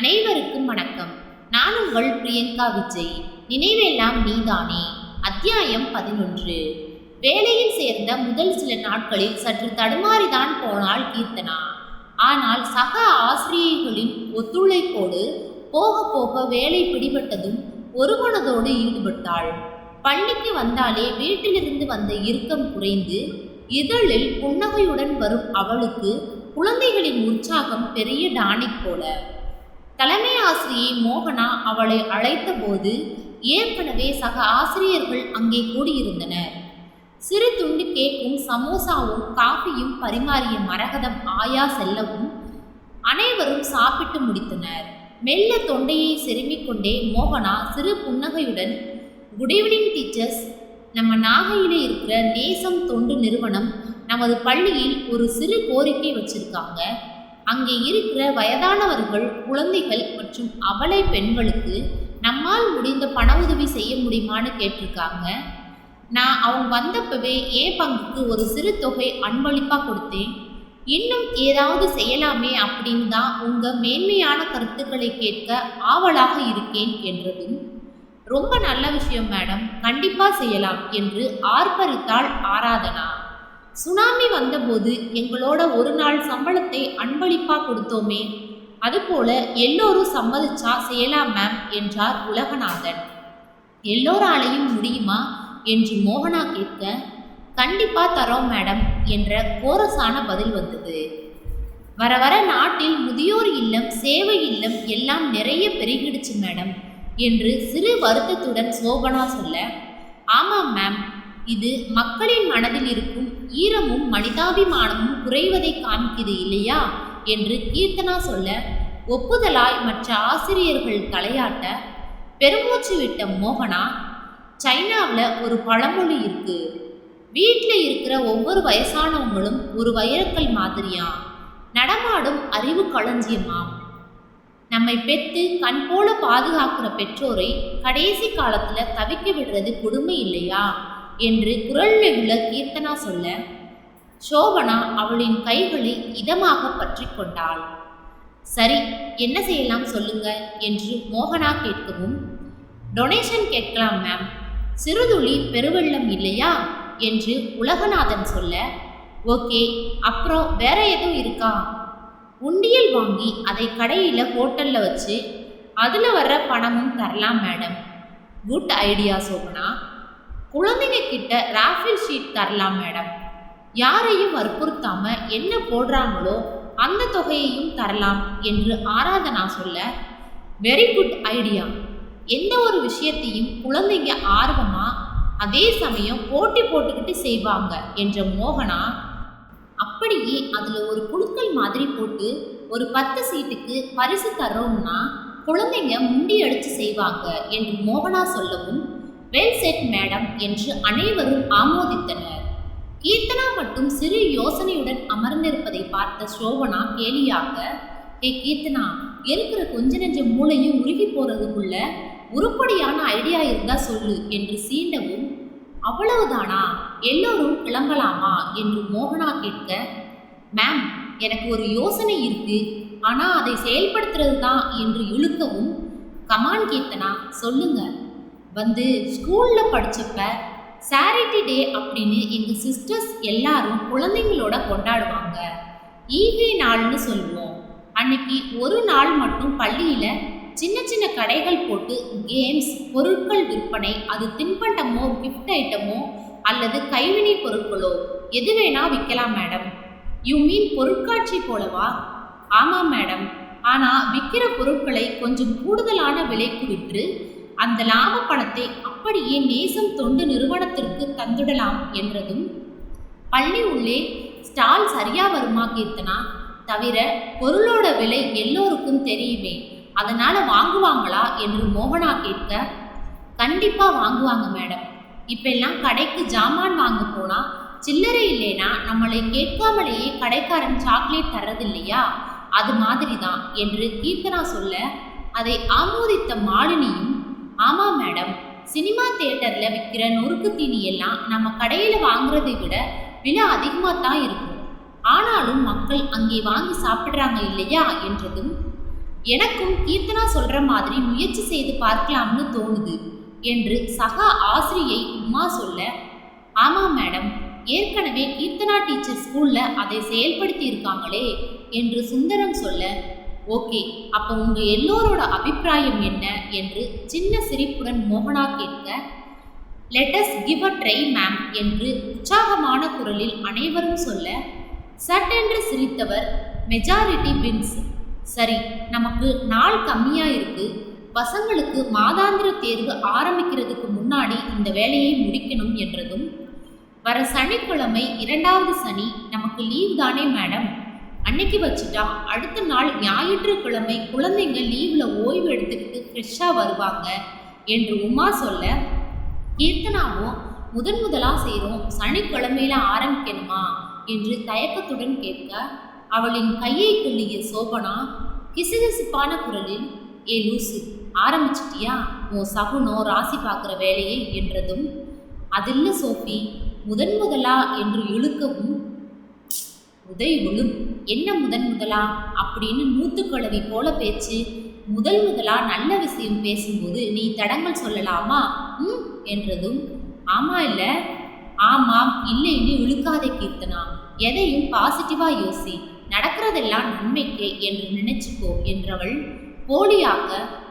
அனைவருக்கும் வணக்கம். நான் உங்கள் பிரியங்கா விஜய். நினைவெல்லாம் நீதானே? அத்தியாயம் பதினொன்று. வேலையில் சேர்ந்த முதல் சில நாட்களில் சற்று தடுமாறிதான் போனாள் கீர்த்தனா. ஆனால் சக ஆசிரியர்களின் ஒத்துழைப்போடு போக போக வேலை பிடிபட்டதும் ஒரு மனதோடு ஈடுபட்டாள். பள்ளிக்கு வந்தாலே வீட்டிலிருந்து வந்த இறுக்கம் குறைந்து இதழில் புன்னகையுடன் வரும் அவளுக்கு குழந்தைகளின் உற்சாகம் பெரிய டானிக் போல. தலைமை ஆசிரியை மோகனா அவளை அழைத்த போது ஏற்கனவே சக ஆசிரியர்கள் அங்கே கூடியிருந்தனர். சிறு துண்டு கேக்கும் சமோசாவும் காஃபியும் பரிமாறிய மரகதம் ஆயா செல்லவும் அனைவரும் சாப்பிட்டு முடித்தனர். மெல்ல தொண்டையை செருமிக் கொண்டே மோகனா சிறு புன்னகையுடன் குட் ஈவினிங் டீச்சர்ஸ் நம்ம நாகையில் இருக்கிற நேசம் தொண்டு நிறுவனம் நமது பள்ளியில் ஒரு சிறு கோரிக்கை வச்சிருக்காங்க. அங்கே இருக்கிற வயதானவர்கள் குழந்தைகள் மற்றும் அவளை பெண்களுக்கு நம்மால் முடிந்த பண உதவி செய்ய முடியுமான்னு கேட்டிருக்காங்க. நான் அவங்க வந்தப்பவே ஏ பங்குக்கு ஒரு சிறு தொகை அன்பளிப்பாக கொடுத்தேன். இன்னும் ஏதாவது செய்யலாமே அப்படின்னு தான் உங்கள் மேன்மையான கருத்துக்களை கேட்க ஆவலாக இருக்கேன் என்றதும் ரொம்ப நல்ல விஷயம் மேடம் கண்டிப்பாக செய்யலாம் என்று ஆர்ப்பரித்தாள் ஆராதனா. சுனாமி வந்தபோது எங்களோட ஒரு நாள் சம்பளத்தை அன்பளிப்பா கொடுத்தோமே. அதுபோல எல்லோரும் சம்மதிச்சா செய்யலாம் மேம் என்றார் உலகநாதன். எல்லோராலையும் முடியுமா? என்று மோகனா கேட்க கண்டிப்பா தரோம் மேடம் என்ற கோரஸான பதில் வந்தது. வர வர நாட்டில் முதியோர் இல்லம் சேவை இல்லம் எல்லாம் நிறைய பெருகிடுச்சு மேடம் என்று சிறு வருத்தத்துடன் சோபனா சொல்ல ஆமாம் மேம் இது மக்களின் மனதில் இருக்கும் ஈரமும் மனிதாபிமானமும் குறைவதை காண்கிறது இல்லையா? என்று கீர்த்தனா சொல்ல ஒப்புதலாய் மற்ற ஆசிரியர்கள் தலையாட்ட பெருமூச்சு விட்ட மோகனா சைனாவில் ஒரு பழமொழி இருக்கு. வீட்டில் இருக்கிற ஒவ்வொரு வயசானவங்களும் ஒரு வைரக்கல் மாதிரியாம் நடமாடும் அறிவு களஞ்சியமாம் நம்மை பெற்று கண் போல பாதுகாக்கிற பெற்றோரை கடைசி காலத்தில் தவிக்க விடுறது கொடுமை இல்லையா? என்று குரலில் உள்ள கீர்த்தனா சொல்ல சோபனா அவளின் கைகளை இதமாக பற்றி கொண்டாள். சரி என்ன செய்யலாம் சொல்லுங்க என்று மோகனா கேட்கவும் டொனேஷன் கேட்கலாம் மேம். சிறுதுளி பெருவெள்ளம் இல்லையா? என்று உலகநாதன் சொல்ல ஓகே அப்புறம் வேற எதுவும் இருக்கா? உண்டியல் வாங்கி அதை கடையில் ஹோட்டலில் வச்சு அதில் வர்ற பணமும் தரலாம் மேடம். Good idea Shobana. குழந்தைங்க கிட்ட ராஃபில் ஷீட் தரலாம் மேடம் யாரையும் வற்புறுத்தாம என்ன போடுறாங்களோ அந்த தொகையையும் தரலாம் என்று ஆராதனா சொல்ல வெரி குட் ஐடியா எந்த ஒரு விஷயத்தையும் குழந்தைங்க ஆர்வமா அதே சமயம் போட்டி போட்டுக்கிட்டு செய்வாங்க என்ற மோகனா அப்படியே அதில் ஒரு குழுக்கள் மாதிரி போட்டு ஒரு பத்து சீட்டுக்கு பரிசு தர்றோம்னா குழந்தைங்க முண்டி அடித்து செய்வாங்க என்று மோகனா சொல்லவும் வெல் செட் மேடம் என்று அனைவரும் ஆமோதித்தனர். கீர்த்தனா மட்டும் சிறு யோசனையுடன் அமர்ந்திருப்பதை பார்த்த சோபனா கேலியாக ஏ கீர்த்தனா இருக்கிற கொஞ்ச நெஞ்ச மூளையும் உருகி போறதுக்குள்ள உருப்படியான ஐடியா இருந்தா சொல்லு என்று சீண்டவும் அவ்வளவுதானா? எல்லோரும் கிளம்பலாமா? என்று மோகனா கேட்க மேம் எனக்கு ஒரு யோசனை இருக்கு. ஆனா அதை செயல்படுத்துறது தான் என்று இழுக்கவும் கமான் கீர்த்தனா சொல்லுங்க. வந்து ஸ்கூலில் படிச்சப்ப சாரிட்டி டே அப்படின்னு எங்கள் சிஸ்டர்ஸ் எல்லாரும் குழந்தைங்களோட கொண்டாடுவாங்க. ஈகை நாள்னு சொல்லுவோம். அன்னைக்கு ஒரு நாள் மட்டும் பள்ளியில் சின்ன சின்ன கடைகள் போட்டு கேம்ஸ் பொருட்கள் விற்பனை அது தின்பண்டமோ கிஃப்ட் ஐட்டமோ அல்லது கைவினை பொருட்களோ எது வேணா விற்கலாம் மேடம் யூ மீன் பொருட்காட்சி போலவா? ஆமாம் மேடம் ஆனால் விற்கிற பொருட்களை கொஞ்சம் கூடுதலான விலைக்கு விற்று அந்த லாப பணத்தை அப்படியே நேசம் தொண்டு நிறுவனத்திற்கு தந்துடலாம் என்றதும் பள்ளி உள்ளே ஸ்டால் சரியா வருமா கீர்த்தனா? தவிர பொருளோட விலை எல்லோருக்கும் தெரியுமே அதனால வாங்குவாங்களா என்று மோகனா கேட்க கண்டிப்பா வாங்குவாங்க மேடம். இப்பெல்லாம் கடைக்கு ஜாமான் வாங்க போனா சில்லறை இல்லைனா நம்மளை கேட்காமலேயே கடைக்காரன் சாக்லேட் தர்றதில்லையா? அது மாதிரி தான் என்று கீர்த்தனா சொல்ல அதை ஆமோதித்த மாலினியும் ஆமாம் மேடம். சினிமா தேட்டரில் விற்கிற நொறுக்கு தீனி எல்லாம் நம்ம கடையில் வாங்குறதை விட விலை அதிகமாக தான் இருக்கும். ஆனாலும் மக்கள் அங்கே வாங்கி சாப்பிட்றாங்க இல்லையா என்றதும் எனக்கும் கீர்த்தனா சொல்கிற மாதிரி முயற்சி செய்து பார்க்கலாம்னு தோணுது என்று சக ஆசிரியை உமா சொல்ல ஆமாம் மேடம் ஏற்கனவே கீர்த்தனா டீச்சர் ஸ்கூலில் அதை செயல்படுத்தி இருக்காங்களே என்று சுந்தரம் சொல்ல ஓகே அப்ப உங்க எல்லோரோட அபிப்பிராயம் என்ன? என்று சின்ன சிரிப்புடன் மோகனா கேட்க let's give a try ma'am என்று உற்சாகமான குரலில் அனைவரும் சொல்ல சட்டென்று சிரித்தவர் மெஜாரிட்டி வின்ஸ் சரி நமக்கு நாள் கம்மியாக இருக்கு. பசங்களுக்கு மாதாந்திர தேர்வு ஆரம்பிக்கிறதுக்கு முன்னாடி இந்த வேலையை முடிக்கணும் என்றதும் வர சனிக்கிழமை இரண்டாவது சனி நமக்கு லீவ் தானே மேடம் அன்னைக்கு வச்சுட்டா அடுத்த நாள் ஞாயிற்றுக்கிழமை குழந்தைங்க லீவ்ல ஓய்வு எடுத்துக்கிட்டு ஃப்ரெஷ்ஷாக வருவாங்க என்று உமா சொல்ல கீர்த்தனாவும் முதன் முதலாக செய்கிறோம் சனிக்கிழமையில ஆரம்பிக்கணுமா? என்று தயக்கத்துடன் கேட்க அவளின் கையை கிள்ளிய சோபனா கிசுகிசுப்பான குரலில் ஏ லூசு ஆரம்பிச்சிட்டியா? உன் சகுனோ ராசி பார்க்குற வேலையை? என்றதும் அதில்ல சோப்பி முதன் முதலா என்று இழுக்கவும் உதை என்ன முதன் முதலா? அப்படின்னு நூத்துக்குழவி போல பேச்சு. முதல் முதலா நல்ல விஷயம் பேசும்போது நீ தடங்கள் சொல்லலாமா? ம் என்றதும் ஆமா இல்ல? ஆமாம் இல்லைன்னு இழுக்காதே கீர்த்தனா. எதையும் பாசிட்டிவா யோசி. நடக்கிறதெல்லாம் நன்மைக்கு என்று நினைச்சுக்கோ என்றவள் போலியாக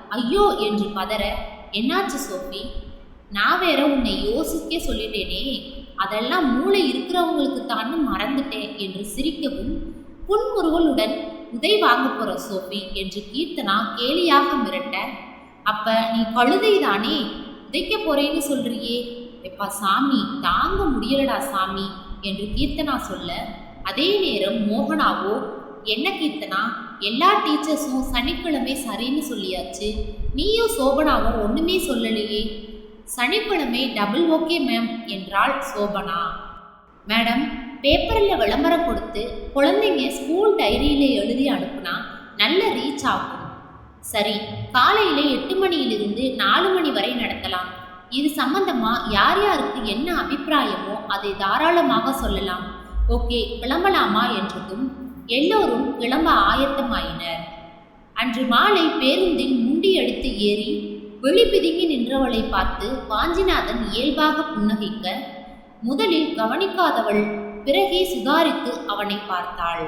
ஐயோ! என்று பதற என்னாச்சு சோஃபி? நான் வேற உன்னை யோசிக்க சொல்லிட்டேனே. அதெல்லாம் மூளை இருக்கிறவங்களுக்கு தான் மறந்துட்டேன் என்று சிரிக்கவும் புன்முறுவலுடன் உதை வாங்க போற சோஃபி என்று கீர்த்தனா கேலியாக மிரட்ட அப்ப நீ கழுதை தானே உதைக்க போறேன்னு சொல்றியே. எப்பா சாமி தாங்க முடியலடா சாமி என்று கீர்த்தனா சொல்ல அதே நேரம் மோகனாவோ என்ன கீர்த்தனா எல்லா டீச்சர்ஸும் சனிக்கிழமை சரின்னு சொல்லியாச்சு. நீயும் சோபனாவும் ஒண்ணுமே சொல்லலையே. சனிக்கிழமை டபுள் ஓகே மேம் என்றாள் சோபனா. மேடம் பேப்பரில் விளம்பரம் கொடுத்து குழந்தைங்க ஸ்கூல் டைரியில் எழுதி அனுப்புனா நல்ல ரீச் ஆகும். சரி காலையில் எட்டு மணியிலிருந்து நாலு மணி வரை நடத்தலாம். இது சம்பந்தமா யார் யாருக்கு என்ன அபிப்பிராயமோ அதை தாராளமாக சொல்லலாம். ஓகே கிளம்பலாமா என்றதும் எல்லோரும் கிளம்ப ஆயத்தமாயினர். அன்று மாலை பேருந்தில் முண்டி எடுத்து ஏறி வெளி பிதுங்கி நின்றவளை பார்த்து வாஞ்சிநாதன் இயல்பாக புன்னகைக்க முதலில் கவனிக்காதவள் பிறகே சுதாரித்து அவனை பார்த்தாள்.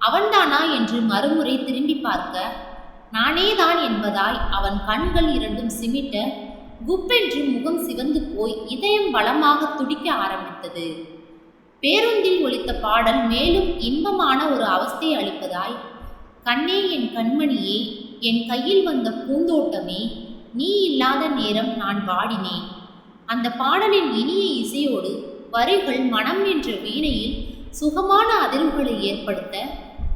அவன்தானா என்று மறுமுறை திரும்பி பார்க்க நானேதான் என்பதாய் அவன் கண்கள் இரண்டும் சிமிட்ட குப்பென்று முகம் சிவந்து போய் இதயம் பலமாக துடிக்க ஆரம்பித்தது. பேருந்தில் ஒலித்த பாடல் மேலும் இன்பமான ஒரு அவஸ்தை அளிப்பதாய் கண்ணே என் கண்மணியே என் கையில் வந்த பூந்தோட்டமே நீ இல்லாத நேரம் நான் வாடினேன். அந்த பாடலின் இனிய இசையோடு வரிகள் மனம் என்ற வீணையில் சுகமான அதிர்வுகளை ஏற்படுத்த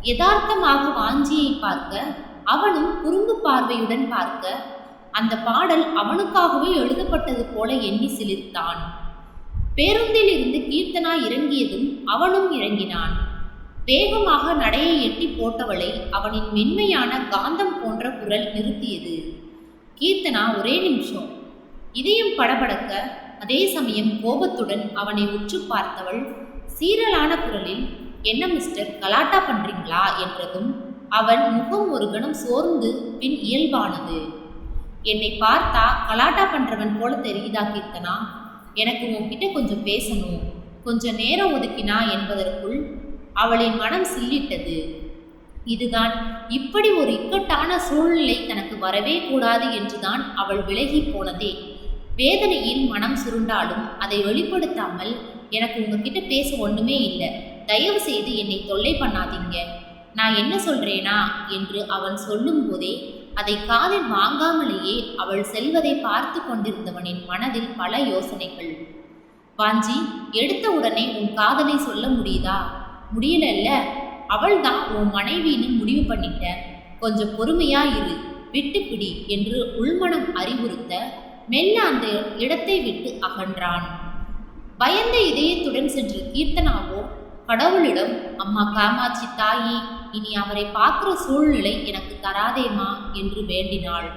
யதார்த்தமாக வாஞ்சியை பார்க்க அவனும் குறும்பு பார்வையுடன் பார்க்க அந்த பாடல் அவனுக்காகவே எழுதப்பட்டது போல எண்ணி சிலிர்த்தான். பேருந்தில் இருந்து கீர்த்தனா இறங்கியதும் அவனும் இறங்கினான். வேகமாக நடையை எட்டி போட்டவளை அவனின் மென்மையான காந்தம் போன்ற குரல் நிறுத்தியது. கீர்த்தனா ஒரே நிமிஷம். இதயம் படபடக்க அதே சமயம் கோபத்துடன் அவனை உற்று பார்த்தவள் சீரலான குரலில் என்ன மிஸ்டர் கலாட்டா பண்றீங்களா? என்றதும் அவன் முகம் ஒரு கணம் சோர்ந்து பின் இயல்பானது. என்னை பார்த்தா கலாட்டா பண்றவன் போல தெரியுதா கீர்த்தனா? எனக்கு உன்கிட்ட கொஞ்சம் பேசணும். கொஞ்ச நேரம் ஒதுக்கினா என்பதற்குள் அவளின் மனம் சில்லிட்டது. இதுதான். இப்படி ஒரு இக்கட்டான சூழ்நிலை தனக்கு வரவே கூடாது என்றுதான் அவள் விலகி போனதே. வேதனையில் மனம் சுருண்டாலும் அதை வெளிப்படுத்தாமல் எனக்கு உங்ககிட்ட பேச ஒண்ணுமே இல்லை. தயவு செய்து என்னை தொல்லை பண்ணாதீங்க. நான் என்ன சொல்றேனா? என்று அவன் சொல்லும் போதே அதை காதில் வாங்காமலேயே அவள் செல்வதை பார்த்து கொண்டிருந்தவனின் மனதில் பல யோசனைகள். வாஞ்சி எடுத்த உடனே உன் காதலை சொல்ல முடியுதா? முடியலல்ல. அவள் தான் உன் மனைவின்னு முடிவு பண்ணிட்ட. கொஞ்சம் பொறுமையா இரு. விட்டுப்பிடி என்று உள்மனம் அறிவுறுத்த மெல்ல அந்த இடத்தை விட்டு அகன்றான். பயந்த இதயத்துடன் சென்று கீர்த்தனாவோ கடவுளிடம் அம்மா காமாட்சி தாயி இனி அவரை பார்க்கிற சூழ்நிலை எனக்கு தராதேமா என்று வேண்டினாள்.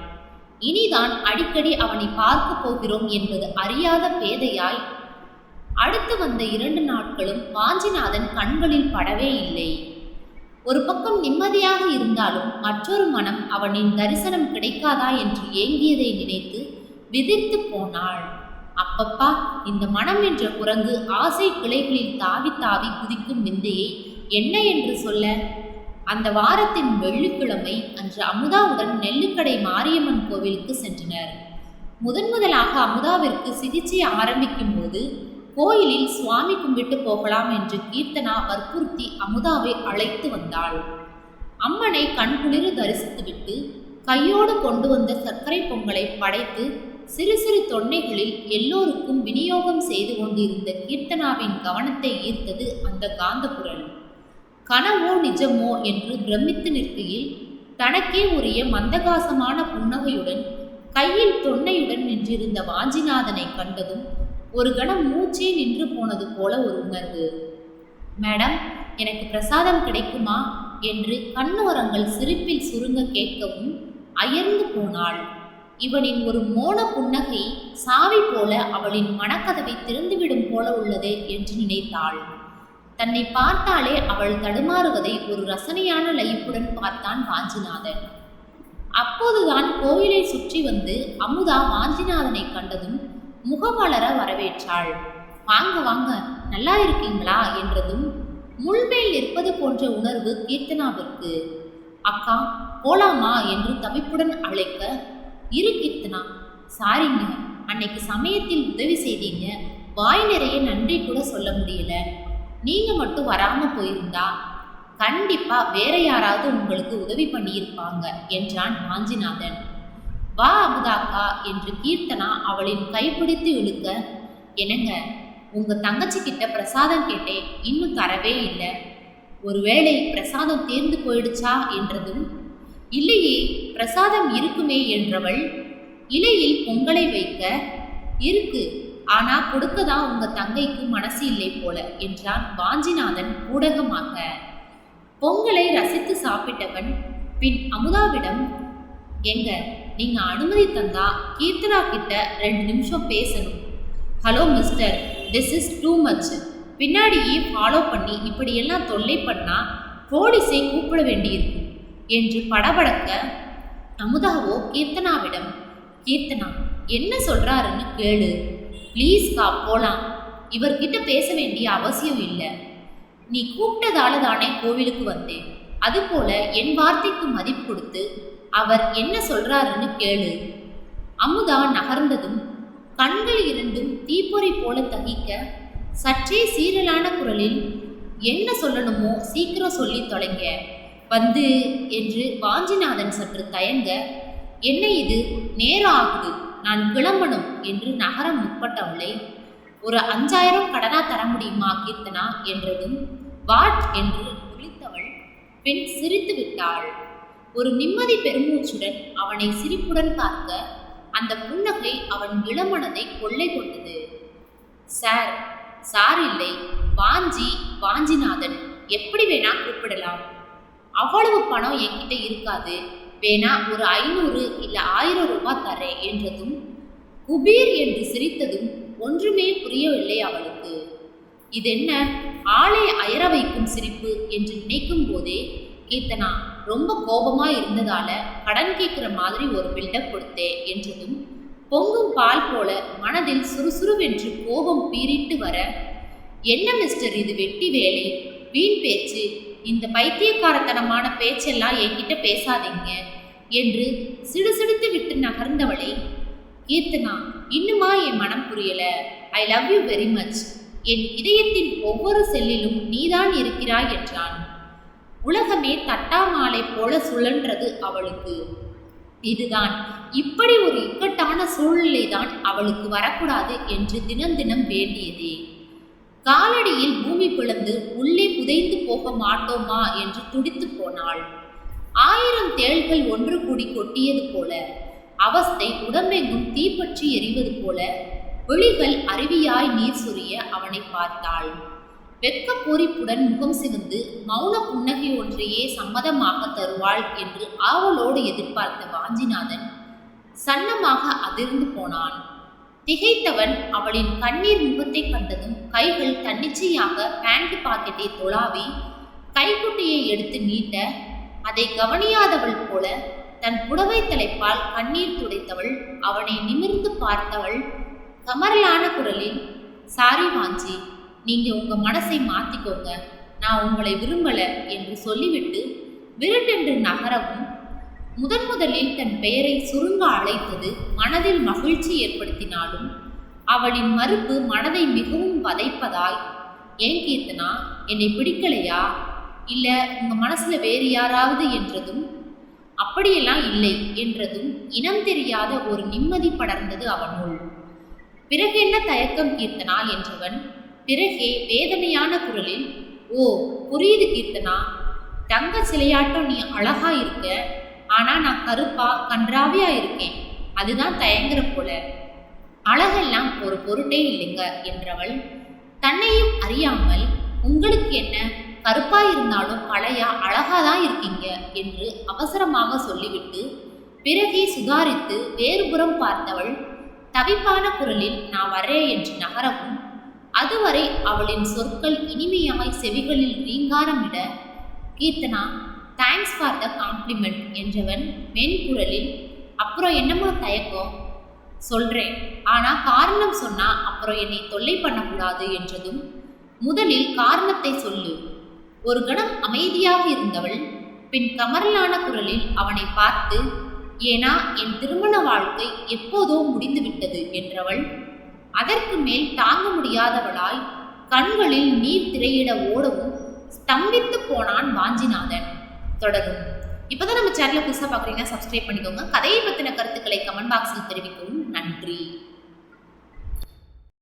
இனிதான் அடிக்கடி அவனை பார்க்க போகிறோம் என்பது அறியாத பேதையாய் அடுத்து வந்த இரண்டு நாட்களும் வாஞ்சிநாதன் கண்களில் படவே இல்லை. ஒரு பக்கம் நிம்மதியாக இருந்தாலும் மற்றொரு மனம் அவனின் தரிசனம் கிடைக்காதா என்று ஏங்கியதை நினைத்து விதித்து போனாள். அப்பப்பா இந்த மனம் என்ற குரங்கு ஆசை கிளைகளில் தாவி தாவி குதிக்கும் விந்தையை என்ன என்று சொல்ல? அந்த வாரத்தின் வெள்ளிக்கிழமை அன்று அமுதாவுடன் நெல்லுக்கடை மாரியம்மன் கோவிலுக்கு சென்றனர். முதன் முதலாக அமுதாவிற்கு சிகிச்சை ஆரம்பிக்கும் போது கோயிலில் சுவாமி கும்பிட்டு போகலாம் என்று கீர்த்தனா வற்புறுத்தி அமுதாவை அழைத்து வந்தாள். அம்மனை கண்குளிர தரிசித்துவிட்டு கையோடு கொண்டு வந்த சர்க்கரை பொங்கலை படைத்து சிறு சிறு தொன்னைகளில் எல்லோருக்கும் விநியோகம் செய்து கொண்டிருந்த கீர்த்தனாவின் கவனத்தை ஈர்த்தது அந்த காந்தபுரல் கனவோ நிஜமோ என்று பிரமித்து நிற்கையில் தனக்கே உரிய மந்தகாசமான புன்னகையுடன் கையில் தொன்னையுடன் நின்றிருந்த வாஞ்சிநாதனை கண்டதும் ஒரு கணம் மூச்சே நின்று போனது போல ஒரு உணர்வு. மேடம் எனக்கு பிரசாதம் கிடைக்குமா? என்று கண்ணோரங்கள் சிரிப்பில் சுருங்க கேட்கவும் அயர்ந்து போனாள். இவனின் ஒரு மோன புன்னகை சாவி போல அவளின் மனக்கதவை திறந்துவிடும் போல உள்ளது என்று நினைத்தாள். தன்னை பார்த்தாலே அவள் தடுமாறுவதை ஒரு ரசனையான லயிப்புடன் பார்த்தான் வாஞ்சிநாதன் அப்போதுதான் கோயிலை சுற்றி வந்து அமுதா வாஞ்சிநாதனை கண்டதும் முகமலர வரவேற்றாள். வாங்க வாங்க நல்லா இருக்கீங்களா? என்றதும் முள்மேல் நிற்பது போன்ற உணர்வு கீர்த்தனாவிற்கு. அக்கா போலாமா? என்று தவிப்புடன் அழைக்க இரு கீர்த்தனா சாரிங்க அன்னைக்கு சமயத்தில் உதவி செய்தீங்க. வாய் நிறைய நன்றி கூட சொல்ல முடியல. நீங்க மட்டும் வராம போயிருந்தா கண்டிப்பா வேற யாராவது உங்களுக்கு உதவி பண்ணியிருப்பாங்க என்றான் வாஞ்சிநாதன் வா அமுதாக்கா என்று கீர்த்தனா அவளின் கைப்பிடித்து இழுக்க என்னங்க உங்க தங்கச்சி கிட்ட பிரசாதம் கேட்டேன் இன்னும் தரவே இல்லை. ஒருவேளை பிரசாதம் தேர்ந்து போயிடுச்சா? என்றதும் இல்லையே பிரசாதம் இருக்குமே என்றவள் இலையில் பொங்கலை வைக்க இருக்கு ஆனா கொடுக்க தான் உங்க தங்கைக்கு மனசு இல்லை போல என்றான் வாஞ்சிநாதன் ஊடகமாக பொங்கலை ரசித்து சாப்பிட்டவன் பின் அமுதாவிடம் எங்க நீங்க அனுமதி தந்தா கீர்த்தனா கிட்ட ரெண்டு நிமிஷம் பேசணும். Hello mister this is too much பின்னாடியே ஃபாலோ பண்ணி இப்படியெல்லாம் தொல்லை பண்ணா போலீஸை கூப்பிட வேண்டியிருக்கும் என்று படபடக்க அமுதாவோ கீர்த்தனாவிடம் கீர்த்தனா என்ன சொல்றாருன்னு கேளு. ப்ளீஸ்கா போலாம். இவர்கிட்ட பேச வேண்டிய அவசியம் இல்லை. நீ கூப்பிட்டதால தானே கோவிலுக்கு வந்தேன். அதுபோல என் வார்த்தைக்கு மதிப்பு கொடுத்து அவர் என்ன சொல்றாருன்னு கேளு. அமுதா நகர்ந்ததும் கண்கள் இரண்டும் தீப்பொறி போல தகிக்க சற்றே சீரலான குரலில் என்ன சொல்லணுமோ சீக்கிரம் சொல்லி தொலைங்க. வந்து என்று வாஞ்சிநாதன் சற்று தயங்க என்ன இது நேரம் ஆகுது நான் கிளம்பணும் என்று நகர முற்பட்டவளை ஒரு அஞ்சாயிரம் கடனா தர முடியுமா கீர்த்தனா? என்றதும் வாட்? என்று விழித்தவள் பெண் சிரித்து விட்டாள். ஒரு நிம்மதி பெருமூச்சுடன் அவனை சிரிப்புடன் பார்க்க அந்த புன்னகை அவன் இளமனதை கொள்ளை கொண்டது. சார் சார் இல்லை வாஞ்சி வாஞ்சிநாதன் எப்படி வேணா கூப்பிடலாம். அவ்வளவு பணம் என்கிட்ட இருக்காது வேணா ஒரு ஐநூறு இல்ல ஆயிரம் ரூபாய் தரேன் என்றதும் குபீர் என்று சிரித்ததும் ஒன்றுமே புரியவில்லை அவளுக்கு. இதென்ன ஆளை அயர வைக்கும் சிரிப்பு என்று நினைக்கும் போதே கீர்த்தனா ரொம்ப கோபமா இருந்ததால கடன் கேட்கிற மாதிரி ஒரு பில்டப் கொடுத்தேன் என்றதும் பொங்கும் பால் போல மனதில் சுறுசுறுவென்று கோபம் பீறிட்டு வர என்ன மிஸ்டர் இது வெட்டி வேலை? வீண் பேச்சு. இந்த பைத்தியக்காரத்தனமான பேச்செல்லாம் என்கிட்ட பேசாதீங்க என்று சிடுசிடுத்து விட்டு நகர்ந்தவளை. கீர்த்தனா இன்னுமா என் மனம் புரியல. I love you very much என் இதயத்தின் ஒவ்வொரு செல்லிலும் நீதான் இருக்கிறாய் என்றான். உலகமே தட்டாமாலை போல சுழன்றது அவளுக்கு. இதுதான். இப்படி ஒரு இக்கட்டான சூழ்நிலை தான் அவளுக்கு வரக்கூடாது என்று தினம் தினம் வேண்டியதே. காலடியில் பூமி பிளந்து உள்ளே புதைந்து போக மாட்டோமா என்று துடித்து போனாள். ஆயிரம் தேள்கள் ஒன்று கூடி கொட்டியது போல அவஸ்தை உடம்பெங்கும் தீப்பற்றி எரிவது போல விழிகள் அருவியாய் நீர் சொரிய அவனை பார்த்தாள். வெக்க பூரிப்புடன் முகம் சிவந்து மௌன புன்னகை ஒன்றையே சம்மதமாக தருவாள் என்று ஆவலோடு எதிர்பார்த்த வாஞ்சிநாதன் சன்னமாக அதிர்ந்து போனான். திகைத்தவன் அவளின் கண்ணீர் முகத்தை கண்டதும் கைகள் தன்னிச்சையாக பேண்ட் பாக்கெட்டை தொழாவி கைக்குட்டையை எடுத்து நீட்ட அதை கவனியாதவள் போல தன் புடவை தலைப்பால் கண்ணீர் துடைத்தவள் அவனை நிமிர்ந்து பார்த்தவள் கமரலான குரலில் சாரி வாஞ்சி நீங்க உங்க மனசை மாத்திக்கோங்க. நான் உங்களை விரும்பல என்று சொல்லிவிட்டு விருட்டென்று நகரவும் முதன் முதலில் தன் பெயரை சுருங்க அழைத்தது மனதில் மகிழ்ச்சி ஏற்படுத்தினாலும் அவளின் மறுப்பு மனதை மிகவும் வதைப்பதாய் ஏன் கீர்த்தனா என்னை பிடிக்கலையா? இல்ல உங்க மனசுல வேறு யாராவது? என்றதும் அப்படியெல்லாம் இல்லை என்றதும் இனம் தெரியாத ஒரு நிம்மதி படர்ந்தது அவனுள். பிறகு என்ன தயக்கம் கீர்த்தனா? என்றவன் பிறகே வேதனையான குரலில் ஓ புரியுது கீர்த்தனா. தங்க சிலையாட்டம் நீ அழகா இருக்க. ஆனா நான் கருப்பா கன்றாவியா இருக்கேன். அதுதான் தயங்குற போல. அழகெல்லாம் ஒரு பொருட்டே இல்லைங்க என்றவள். தன்னையும் அறியாமல் உங்களுக்கு என்ன? கருப்பா இருந்தாலும் பழையா அழகா தான் இருக்கீங்க என்று அவசரமாக சொல்லிவிட்டு பிறகே சுதாரித்து வேறுபுறம் பார்த்தவள் தவிப்பான குரலில் நான் வரேன் என்று நகரவும் அதுவரை அவளின் சொற்கள் இனிமையாய் செவிகளில் ரீங்காரமிட Keerthana thanks for the compliment என்றவன் மென்குரலில் அப்புறம் என்னமா தயக்கம்? சொல்றேன். ஆனா காரணம் சொன்னா அப்புறம் என்னை தொல்லை பண்ணக்கூடாது என்றதும் முதலில் காரணத்தை சொல்லு. ஒரு கணம் அமைதியாக இருந்தவள் பின் கமரலான குரலில் அவனை பார்த்து ஏனா என் திருமண வாழ்க்கை எப்போதோ முடிந்துவிட்டது என்றவள் அதற்கு மேல் தாங்க முடியாதவளாய் கண்களில் நீர் திரையிட ஓடவும் ஸ்தம்பித்து போனான் வாஞ்சிநாதன். தொடரும். இப்போதான் நம்ம சேனலை புதுசாக பார்க்குறீங்கன்னா சப்ஸ்கிரைப் பண்ணிக்கோங்க. கதையை பற்றின கருத்துக்களை கமெண்ட் பாக்ஸில் தெரிவிக்கவும் நன்றி.